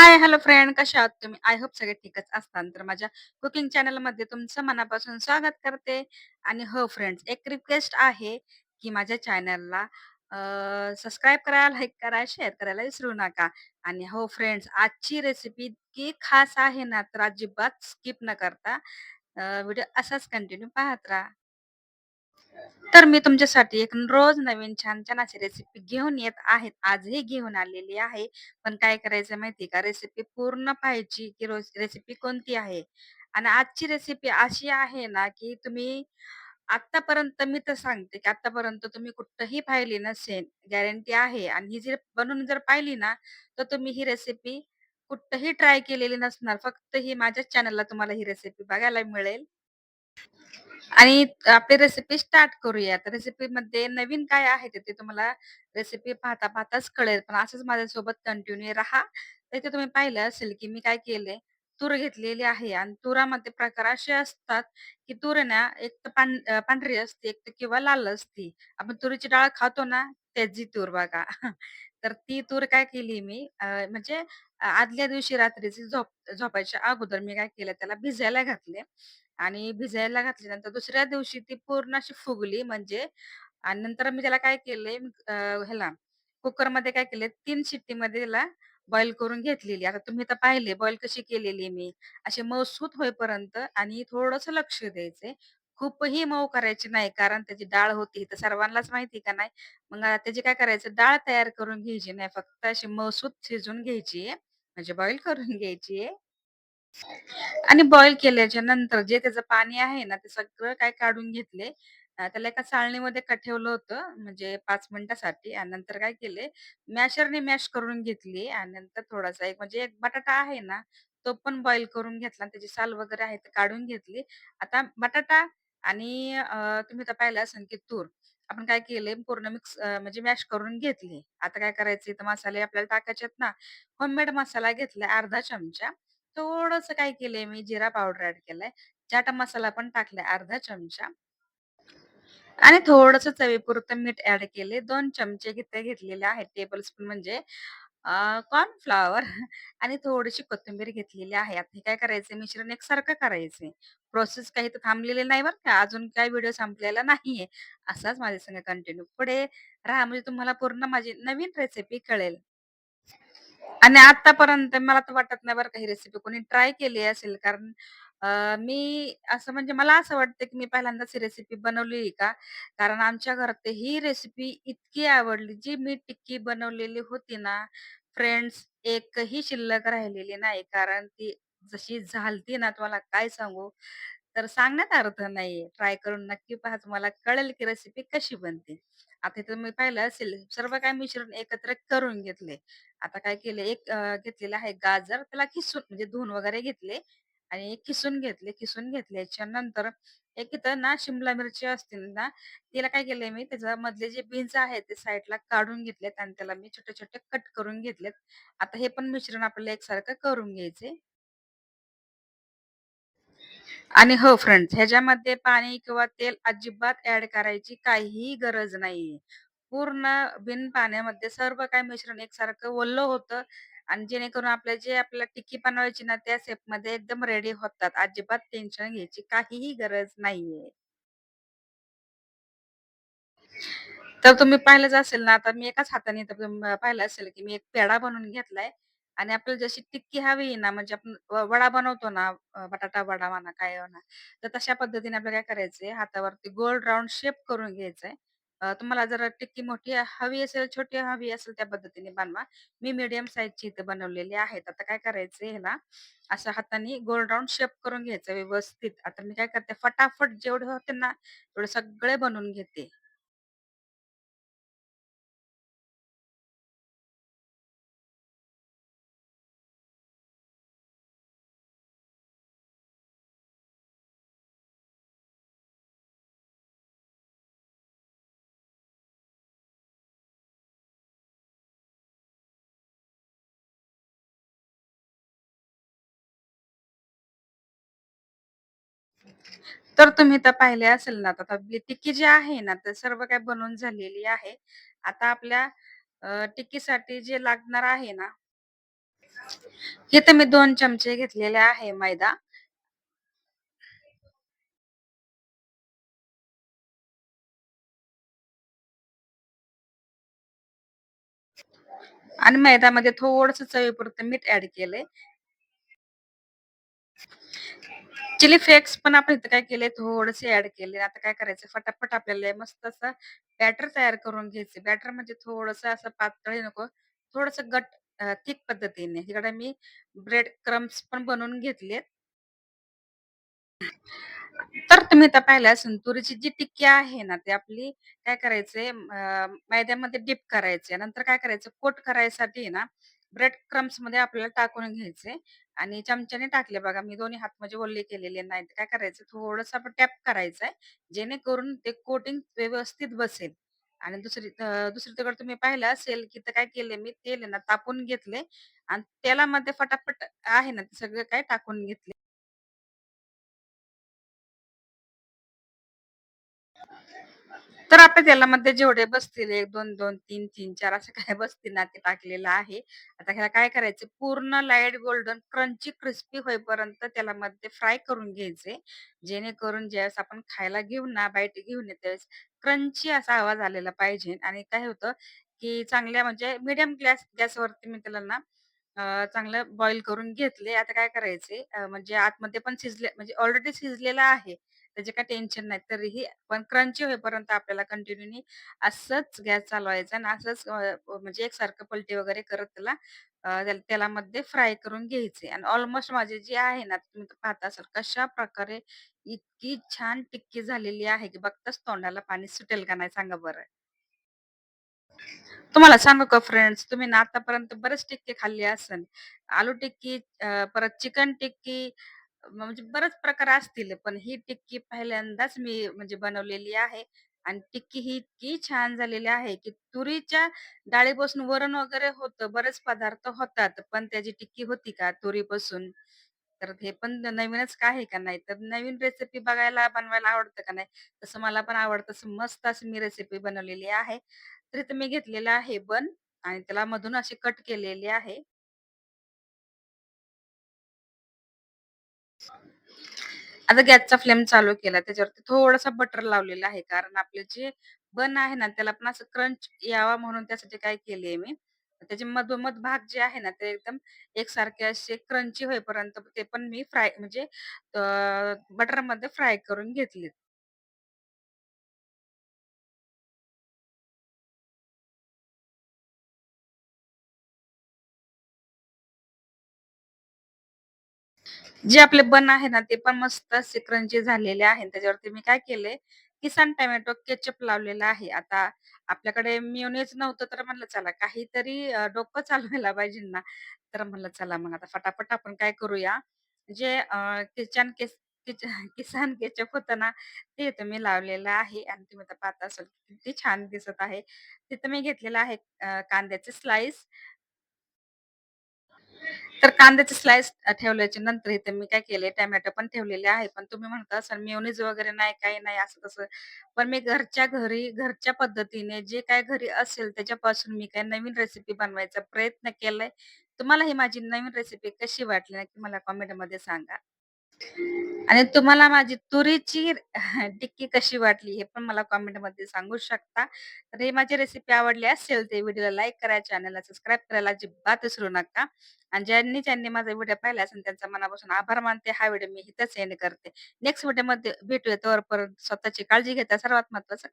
हाय, hello friend कशा आहात तुम्ही? आय होप सगळे ठीकच असतात तर माझ्या कुकिंग चॅनलमध्ये तुमचं मनापासून स्वागत करते. आणि हो फ्रेंड्स, एक रिक्वेस्ट आहे, की माझ्या चॅनलला सबस्क्राईब करा, लाईक करा, शेअर करायला विसरू नका. आणि हो फ्रेंड्स, आजची रेसिपी इतकी खास आहे ना, तर अजिबात स्किप न करता व्हिडिओ असाच कंटिन्यू पाहत राहा. तर मी तुमच्यासाठी एक रोज नवीन छान-छान अशी रेसिपी घेऊन येत आहेत. आजही घेऊन आलेली आहे. पण काय करायचं माहिती का? रेसिपी पूर्ण पाहायची, की रोज रेसिपी कोणती आहे. आणि आजची रेसिपी अशी आहे ना, की तुम्ही आतापर्यंत मी तर सांगते, की आतापर्यंत तुम्ही कुठंही पाहिली नसेल, गॅरंटी आहे. आणि ही जर बनवून जर पाहिली ना, तर तुम्ही ही रेसिपी कुठंही ट्राय केलेली नसणार. फक्त ही माझ्याच चॅनलला तुम्हाला ही रेसिपी बघायला मिळेल. आणि आपली रेसिपी स्टार्ट करूया. तर रेसिपीमध्ये नवीन काय आहे ते ते तुम्हाला रेसिपी पाहता पाहताच कळेल. पण असंच माझ्यासोबत कंटिन्यू राहा. तर इथे तुम्ही पाहिलं असेल, की मी काय केलंय, तूर घेतलेली आहे आणि तुरामध्ये प्रकार असे असतात, की तूर आहे ना, एक तर पां अ, पांढरी असते, एक तर किंवा लाल असती. आपण तुरीची डाळ खातो ना, त्याची तूर बघा. तर ती तूर काय केली मी अ, म्हणजे आदल्या दिवशी रात्रीची झोप झोपायच्या अगोदर मी काय केलं, त्याला भिजायला घातले आणि भिजायला घातल्यानंतर दुसऱ्या दिवशी ती पूर्ण अशी फुगली म्हणजे आणि नंतर मी त्याला काय केलंय अ, ह्याला कुकरमध्ये काय केलंय तीन शिट्टीमध्ये त्याला बॉईल करून घेतलेली. आता तुम्ही तर पाहिले बॉईल कशी केलेली मी. अशी मऊसूत होईपर्यंत आणि थोडंसं लक्ष द्यायचंय. खूपही मऊ करायची नाही, कारण त्याची डाळ होती तर सर्वांनाच माहिती का नाही. मग त्याची काय करायचं डाळ तयार करून घ्यायची नाही, फक्त अशी मसूद शिजवून घ्यायची आहे, म्हणजे बॉईल करून घ्यायची आहे. आणि बॉईल केल्याच्यानंतर जे त्याचं पाणी आहे ना, ते सगळं काय काढून घेतले. त्याला एका चाळणीमध्ये का ठेवलं होतं, म्हणजे पाच मिनिटासाठी आणि नंतर काय केले, मॅशरने मॅश करून घेतली आणि नंतर थोडासा एक म्हणजे एक बटाटा आहे ना, तो पण बॉईल करून घेतला आणि त्याची साल वगैरे आहे ते काढून घेतली. आता बटाटा आणि अ, तुम्ही तर पाहिलं असेल की तूर आपण काय केलंय पूर्ण मिक्स अ, म्हणजे मॅश करून घेतली. आता काय करायचं तर मसाले आपल्याला टाकायचे आहेत ना, होममेड मसाला घेतलाय अर्धा चमचा. थोडंसं काय केलंय मी जिरा पावडर ॲड केलाय. चाट मसाला पण टाकलाय अर्धा चमचा. आणि थोडंसं चवीपुरतं मीठ ॲड केले. 2 चमचे इथे घेतलेले आहेत टेबल स्पून म्हणजे अ, कॉर्नफ्लॉवर आणि थोडीशी कोथिंबीर घेतलेली आहे. आता हे काय करायचंय मिश्रण एकसारखं करायचंय. प्रोसेस काही इथं थांबलेली नाही बरं का. अजून काही व्हिडिओ संपलेला नाहीये. असाच माझ्या संग कंटिन्यू पुढे राहा म्हणजे तुम्हाला पूर्ण माझी नवीन रेसिपी कळेल. आणि आत्तापर्यंत मला तर वाटत नाही बरं का ही रेसिपी कोणी ट्राय केली असेल. कारण अ, मी असं म्हणजे मला असं वाटतं, की मी पहिल्यांदाच ही रेसिपी बनवली का? कारण आमच्या घरात ही रेसिपी इतकी आवडली. जी मी टिक्की बनवलेली होती ना, फ्रेंड्स एकही शिल्लक राहिलेली नाही. कारण ती जशी झालती ना, तुम्हाला काय सांगू, तर सांगण्यात अर्थ नाहीये. ट्राय करून नक्की पहा. तुम्हाला कळेल, की रेसिपी कशी बनते. आता इथं तुम्ही पाहिलं असेल, सर्व काही मिश्रण एकत्र करून घेतले. आता काय केले, एक अ, आहे गाजर, त्याला किसून म्हणजे धुवून वगैरे घेतले आणि किसून घेतले. किसून घेतल्याच्या नंतर एक इथं ना शिमला मिरची असते ना, तिला काय केलंय मी त्याच्यामधले जे बीन्स आहेत ते साईडला काढून घेतलेत आणि त्याला मी छोटे-छोटे कट करून घेतलेत. आता हे पण मिश्रण आपल्याला एकसारखं करून घ्यायचे आणि हो फ्रेंड्स, ह्याच्यामध्ये पाणी किंवा तेल अजिबात ऍड करायची काहीही गरज नाहीये. पूर्ण बिन पाण्यामध्ये सर्व काही मिश्रण एकसारखं ओललं होतं आणि जेणेकरून आपल्या जे आपल्याला टिक्की बनवायची ना, त्या शेपमध्ये एकदम रेडी होतात. अजिबात टेन्शन घ्यायची काहीही गरज नाहीये. तर तुम्ही पाहिलंच असेल ना, आता मी एकाच हाताने तर पाहिलं असेल, की मी एक पेढा बनवून घेतलाय आणि आपल्याला जशी टिक्की हवी आहे ना, म्हणजे आपण व वडा बनवतो ना, अ, बटाटा वडा म्हणा, काय म्हणा, तर तशा पद्धतीने आपल्याला काय करायचंय, हातावरती गोल राउंड शेप करून घ्यायचाय. अ, तुम्हाला जर टिक्की मोठी हवी असेल, छोटी हवी असेल, त्या पद्धतीने बनवा. मी मीडियम साइजची इथे बनवलेली आहेत. आता काय करायचं ह्याला, असं हाताने गोल राउंड शेप करून घ्यायचं व्यवस्थित. आता मी काय करते, फटाफट जेवढे होते ना, तेवढे सगळे बनवून घेते. तर तुम्ही तर पाहिले असेल ना, आता आपली टिक्की जी आहे ना, तर सर्व काही बनवून झालेली आहे. आता आपल्या अ, टिक्कीसाठी जे लागणार आहे ना इथे मी 2 चमचे घेतलेले आहे मैदा. आणि मैद्यामध्ये थोडंसं चवीपुरतं मीठ ॲड केलंय. चिली फ्लेक्स पण आपण इथं काय केले थोडेसे ऍड केले. आता काय करायचं फटाफट आपल्याला मस्त असं बॅटर तयार करून घ्यायचं. बॅटर म्हणजे थोडस असं पातळी नको, थोडस गट थिक पद्धतीने. तिकडे मी ब्रेड क्रम्स पण बनवून घेतलेत. तर तुम्ही आता पाहिलं संतुरीची जी टिक्की आहे ना, ती आपली काय करायचंय मैद्यामध्ये डिप करायचे नंतर काय करायचं कोट करायसाठी ना, ब्रेड क्रम्ब्समध्ये आपल्याला टाकून घ्यायचे आणि चमच्याने टाकले बघा. मी दोन्ही हात म्हणजे ओले केलेले नाहीत. काय करायचं थोडंसं आपण टॅप करायचंय, जेणेकरून ते कोटिंग व्यवस्थित बसेल. आणि दुसरी अ, दुसरीकडे तुम्ही पाहिलं असेल, की तर काय केले मी तेल आहे ना, तापून घेतले आणि तेलामध्ये फटाफट आहे ना, ते सगळं काय टाकून घेतले. तर आपण त्याला मध्ये जेवढे बसतील एक दोन दोन तीन तीन चार असं काय बसतील ना, ते टाकलेलं आहे. आता ह्याला काय करायचं पूर्ण लाइट गोल्डन क्रंची क्रिस्पी होईपर्यंत त्याला मध्ये फ्राय करून घ्यायचे. जेणेकरून ज्यावेळेस आपण खायला घेऊ ना, बाईट घेऊन ये त्यावेळेस क्रंची असा आवाज आलेला पाहिजे आणि काय होतं, की चांगल्या म्हणजे मीडियम गॅस गॅसवरती मी त्याला ना चांगलं बॉईल करून घेतले. आता काय करायचे म्हणजे आतमध्ये पण शिजले म्हणजे ऑलरेडी शिजलेला आहे. त्याचे काही टेन्शन नाही. तरीही पण क्रंची होईपर्यंत आपल्याला कंटिन्यूनी असंच गॅस चालवायचा आणि असंच अ, म्हणजे एकसारखं पलटी वगैरे करत त्याला अ, त्याला तेलामध्ये फ्राय करून घ्यायचे आणि ऑलमोस्ट माझे जे आहे ना, तुम्ही पाहत असाल कशाप्रकारे इतकी छान टिक्की झालेली आहे, की बघताच तोंडाला पाणी सुटेल का नाही सांगा बरं? तुम्हाला सांगू का फ्रेंड्स, तुम्ही ना आतापर्यंत बरेच टिक्की खाल्ली असेल. आलू टिक्की, अ, परत चिकन टिक्की, म्हणजे बरेच प्रकार असतील. पण ही टिक्की पहिल्यांदाच मी म्हणजे बनवलेली आहे आणि टिक्की ही इतकी छान झालेली आहे, की तुरीच्या डाळीपासून वरण वगैरे होतं, बरेच पदार्थ होतात. पण त्याची टिक्की होती का तुरीपासून? तर हे पण नवीनच काय आहे का नाही? तर नवीन रेसिपी बघायला, बनवायला आवडतं का नाही? तसं मला पण आवडतं. तसं मस्त अशी मी रेसिपी बनवलेली आहे. तर इथे मी घेतलेलं आहे बन आणि त्याला मधून असे कट केलेले आहे. आता गॅसचा फ्लेम चालू केला. त्याच्यावरती थोडासा बटर लावलेला आहे. कारण आपले जे बन आहे ना, त्याला पण असं क्रंच यावा म्हणून त्यासाठी काय केलीये मी, त्याचे मधोमध भाग जे आहे ना, ते एकदम एकसारखे असे क्रंची होईपर्यंत ते पण मी फ्राय म्हणजे बटरमध्ये फ्राय करून घेतलेत. जे आपले बन आहे ना, ते पण मस्त असे क्रंची झालेले आहे. त्याच्यावरती मी काय केले किसान टोमॅटो केचप लावलेला आहे. आता आपल्याकडे मेयोनीज नव्हतं, तर म्हणलं चला काहीतरी अ, डोकं चालवायला पाहिजे ना. तर म्हणलं चला मग आता फटाफट आपण काय करूया, जे अ, किचन केस किच किसान केचप होतं ना, ते इथं मी लावलेलं आहे आणि तुम्ही आता पाहत असाल किती छान दिसत आहे. तिथं मी घेतलेलं आहे अ, कांद्याचे स्लाईस तर कांद्याचे स्लाइस ठेवल्याच्या नंतर इथे मी काय केले टॅमॅटो पण ठेवलेले आहे. पण तुम्ही म्हणता असाल मेयोनीज वगैरे नाही, काही नाही असं-तसं. पण मी घरच्या घरी, घरच्या पद्धतीने जे काय घरी असेल त्याच्यापासून मी काही नवीन रेसिपी बनवायचा प्रयत्न केलाय. तुम्हाला ही माझी नवीन रेसिपी कशी वाटली नक्की मला कमेंटमध्ये सांगा. आणि तुम्हाला माझी तुरीची टिक्की कशी वाटली हे पण मला कमेंटमध्ये सांगू शकता. तर ही माझी रेसिपी आवडली असेल तर व्हिडिओला लाईक करा, चॅनलला सबस्क्राईब करायला अजिबात विसरू नका. आणि ज्यांनी ज्यांनी माझा व्हिडिओ पाहिला असेल त्यांचा मनापासून आभार मानते. हा व्हिडिओ मी इथेच एंड करते. नेक्स्ट व्हिडिओमध्ये भेटूया. तोवरपर्यंत स्वतःची काळजी घेता. सर्वात महत्वाचं